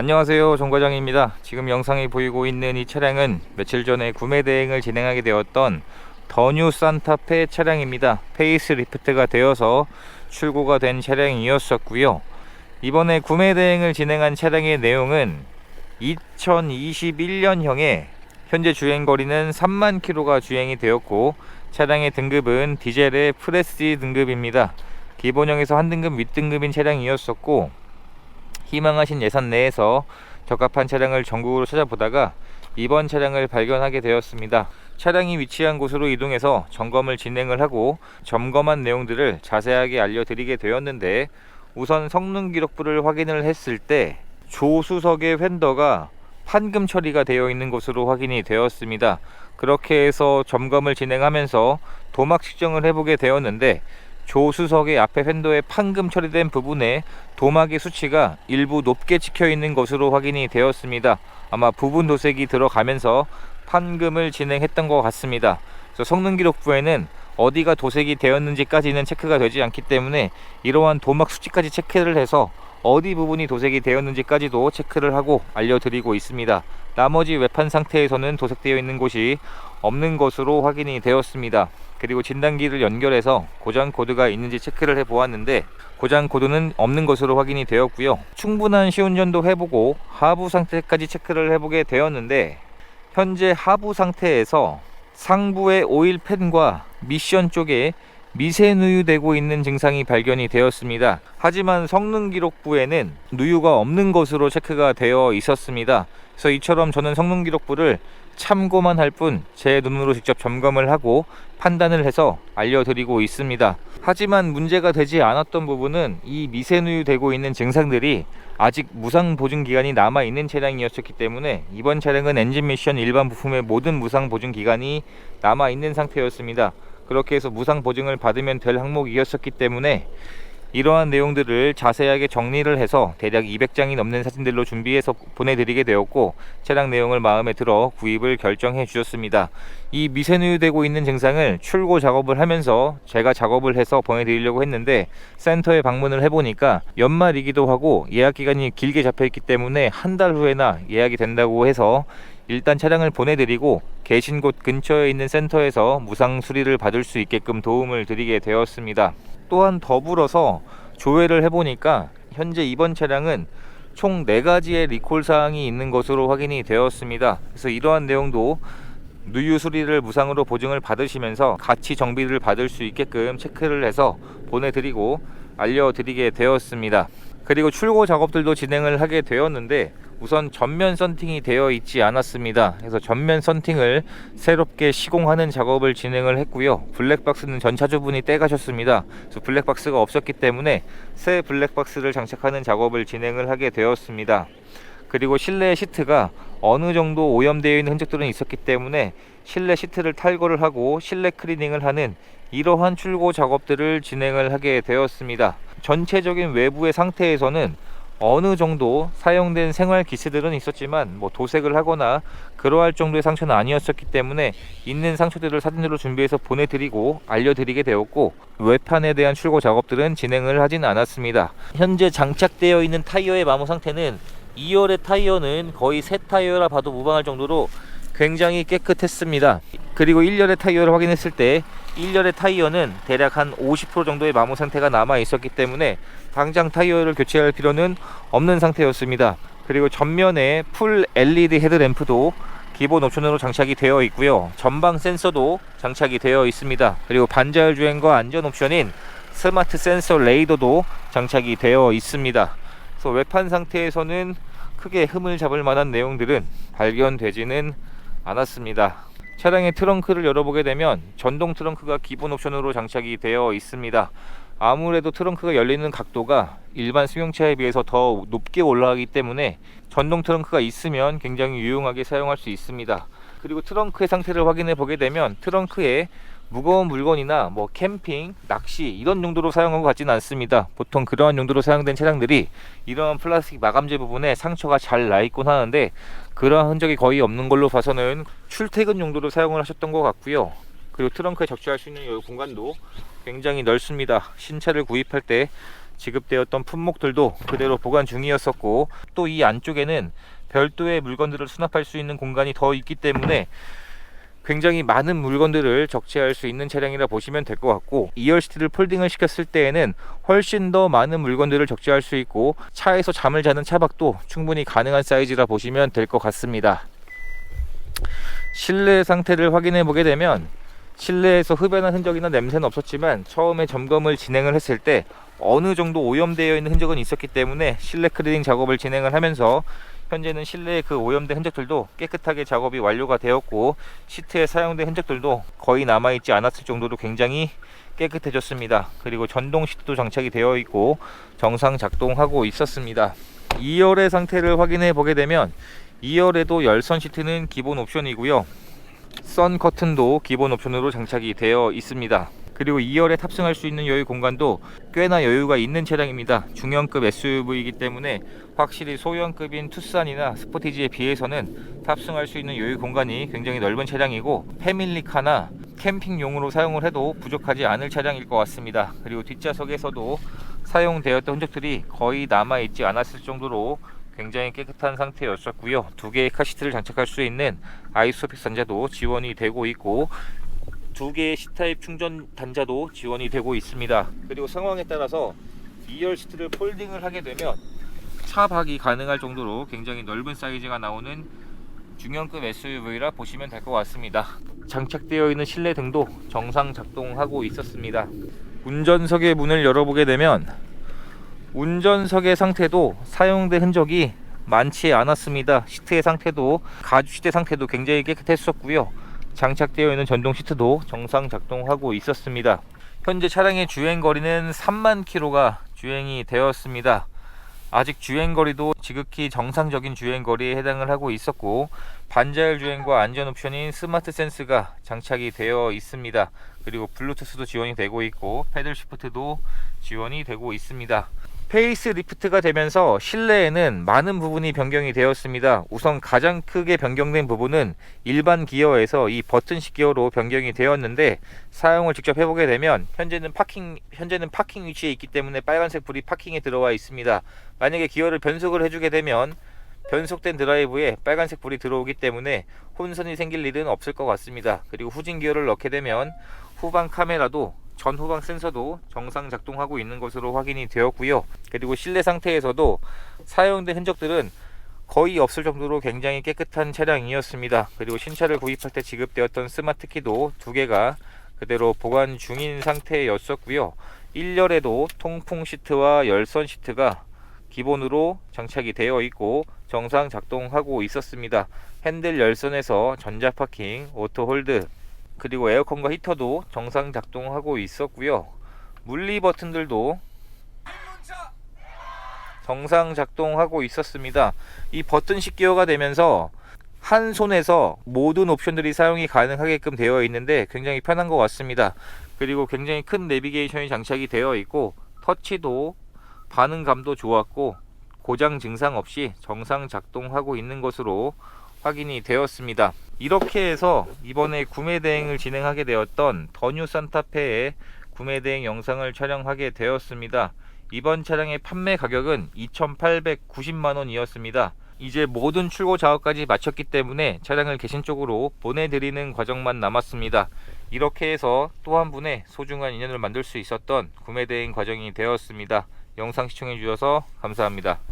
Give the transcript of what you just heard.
안녕하세요 정과장입니다. 지금 영상에 보이고 있는 이 차량은 며칠 전에 구매 대행을 진행하게 되었던 더뉴 산타페 차량입니다. 페이스 리프트가 되어서 출고가 된 차량이었었고요. 이번에 구매 대행을 진행한 차량의 내용은 2021년형에 현재 주행거리는 3만 킬로가 주행이 되었고 차량의 등급은 디젤의 프레시 등급입니다. 기본형에서 한 등급 윗등급인 차량이었었고 희망하신 예산 내에서 적합한 차량을 전국으로 찾아보다가 이번 차량을 발견하게 되었습니다. 차량이 위치한 곳으로 이동해서 점검을 진행을 하고 점검한 내용들을 자세하게 알려드리게 되었는데 우선 성능 기록부를 확인을 했을 때 조수석의 휀더가 판금 처리가 되어 있는 것으로 확인이 되었습니다. 그렇게 해서 점검을 진행하면서 도막 측정을 해보게 되었는데 조수석의 앞에 휀더에 판금 처리된 부분에 도막의 수치가 일부 높게 찍혀 있는 것으로 확인이 되었습니다. 아마 부분 도색이 들어가면서 판금을 진행했던 것 같습니다. 그래서 성능 기록부에는 어디가 도색이 되었는지까지는 체크가 되지 않기 때문에 이러한 도막 수치까지 체크를 해서 어디 부분이 도색이 되었는지까지도 체크를 하고 알려드리고 있습니다. 나머지 외판 상태에서는 도색되어 있는 곳이 없는 것으로 확인이 되었습니다. 그리고 진단기를 연결해서 고장 코드가 있는지 체크를 해 보았는데 고장 코드는 없는 것으로 확인이 되었고요. 충분한 시운전도 해보고 하부 상태까지 체크를 해보게 되었는데 현재 하부 상태에서 상부의 오일 팬과 미션 쪽에 미세 누유되고 있는 증상이 발견이 되었습니다. 하지만 성능 기록부에는 누유가 없는 것으로 체크가 되어 있었습니다. 그래서 이처럼 저는 성능 기록부를 참고만 할 뿐 제 눈으로 직접 점검을 하고 판단을 해서 알려드리고 있습니다. 하지만 문제가 되지 않았던 부분은 이 미세 누유되고 있는 증상들이 아직 무상 보증 기간이 남아 있는 차량이었기 때문에 이번 차량은 엔진 미션 일반 부품의 모든 무상 보증 기간이 남아 있는 상태였습니다. 그렇게 해서 무상 보증을 받으면 될 항목이었었기 때문에 이러한 내용들을 자세하게 정리를 해서 대략 200장이 넘는 사진들로 준비해서 보내드리게 되었고 차량 내용을 마음에 들어 구입을 결정해 주셨습니다. 이 미세누유되고 있는 증상을 출고 작업을 하면서 제가 작업을 해서 보내드리려고 했는데 센터에 방문을 해보니까 연말이기도 하고 예약 기간이 길게 잡혀있기 때문에 한 달 후에나 예약이 된다고 해서 일단 차량을 보내드리고 계신 곳 근처에 있는 센터에서 무상 수리를 받을 수 있게끔 도움을 드리게 되었습니다. 또한 더불어서 조회를 해보니까 현재 이번 차량은 총 4가지의 리콜 사항이 있는 것으로 확인이 되었습니다. 그래서 이러한 내용도 누유 수리를 무상으로 보증을 받으시면서 같이 정비를 받을 수 있게끔 체크를 해서 보내드리고 알려드리게 되었습니다. 그리고 출고 작업들도 진행을 하게 되었는데 우선 전면 썬팅이 되어 있지 않았습니다. 그래서 전면 썬팅을 새롭게 시공하는 작업을 진행을 했고요. 블랙박스는 전 차주분이 떼가셨습니다. 그래서 블랙박스가 없었기 때문에 새 블랙박스를 장착하는 작업을 진행을 하게 되었습니다. 그리고 실내 시트가 어느 정도 오염되어 있는 흔적들은 있었기 때문에 실내 시트를 탈거를 하고 실내 클리닝을 하는 이러한 출고 작업들을 진행을 하게 되었습니다. 전체적인 외부의 상태에서는 어느 정도 사용된 생활 기스들은 있었지만 뭐 도색을 하거나 그러할 정도의 상처는 아니었었기 때문에 있는 상처들을 사진으로 준비해서 보내드리고 알려드리게 되었고 외판에 대한 출고 작업들은 진행을 하진 않았습니다. 현재 장착되어 있는 타이어의 마모 상태는 2열의 타이어는 거의 새 타이어라 봐도 무방할 정도로 굉장히 깨끗했습니다. 그리고 1열의 타이어를 확인했을 때 1열의 타이어는 대략 한 50% 정도의 마모 상태가 남아 있었기 때문에 당장 타이어를 교체할 필요는 없는 상태였습니다. 그리고 전면에 풀 LED 헤드램프도 기본 옵션으로 장착이 되어 있고요. 전방 센서도 장착이 되어 있습니다. 그리고 반자율 주행과 안전 옵션인 스마트 센서 레이더도 장착이 되어 있습니다. 그래서 외판 상태에서는 크게 흠을 잡을 만한 내용들은 발견되지는 않았습니다. 차량의 트렁크를 열어보게 되면 전동 트렁크가 기본 옵션으로 장착이 되어 있습니다. 아무래도 트렁크가 열리는 각도가 일반 승용차에 비해서 더 높게 올라가기 때문에 전동 트렁크가 있으면 굉장히 유용하게 사용할 수 있습니다. 그리고 트렁크의 상태를 확인해 보게 되면 트렁크에 무거운 물건이나 뭐 캠핑, 낚시 이런 용도로 사용한 것 같지는 않습니다. 보통 그러한 용도로 사용된 차량들이 이러한 플라스틱 마감재 부분에 상처가 잘 나 있곤 하는데 그러한 흔적이 거의 없는 걸로 봐서는 출퇴근 용도로 사용을 하셨던 것 같고요. 그리고 트렁크에 적재할 수 있는 이 공간도 굉장히 넓습니다. 신차를 구입할 때 지급되었던 품목들도 그대로 보관 중이었었고 또 이 안쪽에는 별도의 물건들을 수납할 수 있는 공간이 더 있기 때문에 굉장히 많은 물건들을 적재할 수 있는 차량이라 보시면 될 것 같고 2열 시트를 폴딩을 시켰을 때에는 훨씬 더 많은 물건들을 적재할 수 있고 차에서 잠을 자는 차박도 충분히 가능한 사이즈라 보시면 될 것 같습니다. 실내 상태를 확인해 보게 되면 실내에서 흡연한 흔적이나 냄새는 없었지만 처음에 점검을 진행을 했을 때 어느 정도 오염되어 있는 흔적은 있었기 때문에 실내 클리닝 작업을 진행을 하면서 현재는 실내의 그 오염된 흔적들도 깨끗하게 작업이 완료가 되었고 시트에 사용된 흔적들도 거의 남아있지 않았을 정도로 굉장히 깨끗해졌습니다. 그리고 전동 시트도 장착이 되어 있고 정상 작동하고 있었습니다. 2열의 상태를 확인해 보게 되면 2열에도 열선 시트는 기본 옵션이고요. 선 커튼도 기본 옵션으로 장착이 되어 있습니다. 그리고 2열에 탑승할 수 있는 여유 공간도 꽤나 여유가 있는 차량입니다. 중형급 SUV이기 때문에 확실히 소형급인 투싼이나 스포티지에 비해서는 탑승할 수 있는 여유 공간이 굉장히 넓은 차량이고 패밀리카나 캠핑용으로 사용을 해도 부족하지 않을 차량일 것 같습니다. 그리고 뒷좌석에서도 사용되었던 흔적들이 거의 남아있지 않았을 정도로 굉장히 깨끗한 상태였었고요. 두 개의 카시트를 장착할 수 있는 아이소픽 단자도 지원이 되고 있고 두 개의 C타입 충전 단자도 지원이 되고 있습니다. 그리고 상황에 따라서 2열 시트를 폴딩을 하게 되면 차박이 가능할 정도로 굉장히 넓은 사이즈가 나오는 중형급 SUV라 보시면 될 것 같습니다. 장착되어 있는 실내 등도 정상 작동하고 있었습니다. 운전석의 문을 열어보게 되면 운전석의 상태도 사용된 흔적이 많지 않았습니다. 시트의 상태도 가죽 시트 상태도 굉장히 깨끗했었고요. 장착되어 있는 전동 시트도 정상 작동하고 있었습니다. 현재 차량의 주행 거리는 3만 킬로가 주행이 되었습니다. 아직 주행 거리도 지극히 정상적인 주행 거리에 해당을 하고 있었고 반자율 주행과 안전 옵션인 스마트 센스가 장착이 되어 있습니다. 그리고 블루투스도 지원이 되고 있고 패들 시프트도 지원이 되고 있습니다. 페이스 리프트가 되면서 실내에는 많은 부분이 변경이 되었습니다. 우선 가장 크게 변경된 부분은 일반 기어에서 이 버튼식 기어로 변경이 되었는데 사용을 직접 해보게 되면 현재는 파킹 현재는 파킹 위치에 있기 때문에 빨간색 불이 파킹에 들어와 있습니다. 만약에 기어를 변속을 해주게 되면 변속된 드라이브에 빨간색 불이 들어오기 때문에 혼선이 생길 일은 없을 것 같습니다. 그리고 후진 기어를 넣게 되면 후방 카메라도 전 후방 센서도 정상 작동하고 있는 것으로 확인이 되었고요. 그리고 실내 상태에서도 사용된 흔적들은 거의 없을 정도로 굉장히 깨끗한 차량이었습니다. 그리고 신차를 구입할 때 지급되었던 스마트 키도 두 개가 그대로 보관 중인 상태였었고요. 1열에도 통풍 시트와 열선 시트가 기본으로 장착이 되어 있고 정상 작동하고 있었습니다. 핸들 열선에서 전자 파킹, 오토 홀드, 그리고 에어컨과 히터도 정상 작동하고 있었고요. 물리 버튼들도 정상 작동하고 있었습니다. 이 버튼식 기어가 되면서 한 손에서 모든 옵션들이 사용이 가능하게끔 되어 있는데 굉장히 편한 것 같습니다. 그리고 굉장히 큰 내비게이션이 장착이 되어 있고 터치도 반응감도 좋았고 고장 증상 없이 정상 작동하고 있는 것으로 확인이 되었습니다. 이렇게 해서 이번에 구매 대행을 진행하게 되었던 더뉴 산타페의 구매 대행 영상을 촬영하게 되었습니다. 이번 차량의 판매 가격은 2,890만 원이었습니다. 이제 모든 출고 작업까지 마쳤기 때문에 차량을 계신 쪽으로 보내드리는 과정만 남았습니다. 이렇게 해서 또 한 분의 소중한 인연을 만들 수 있었던 구매 대행 과정이 되었습니다. 영상 시청해 주셔서 감사합니다.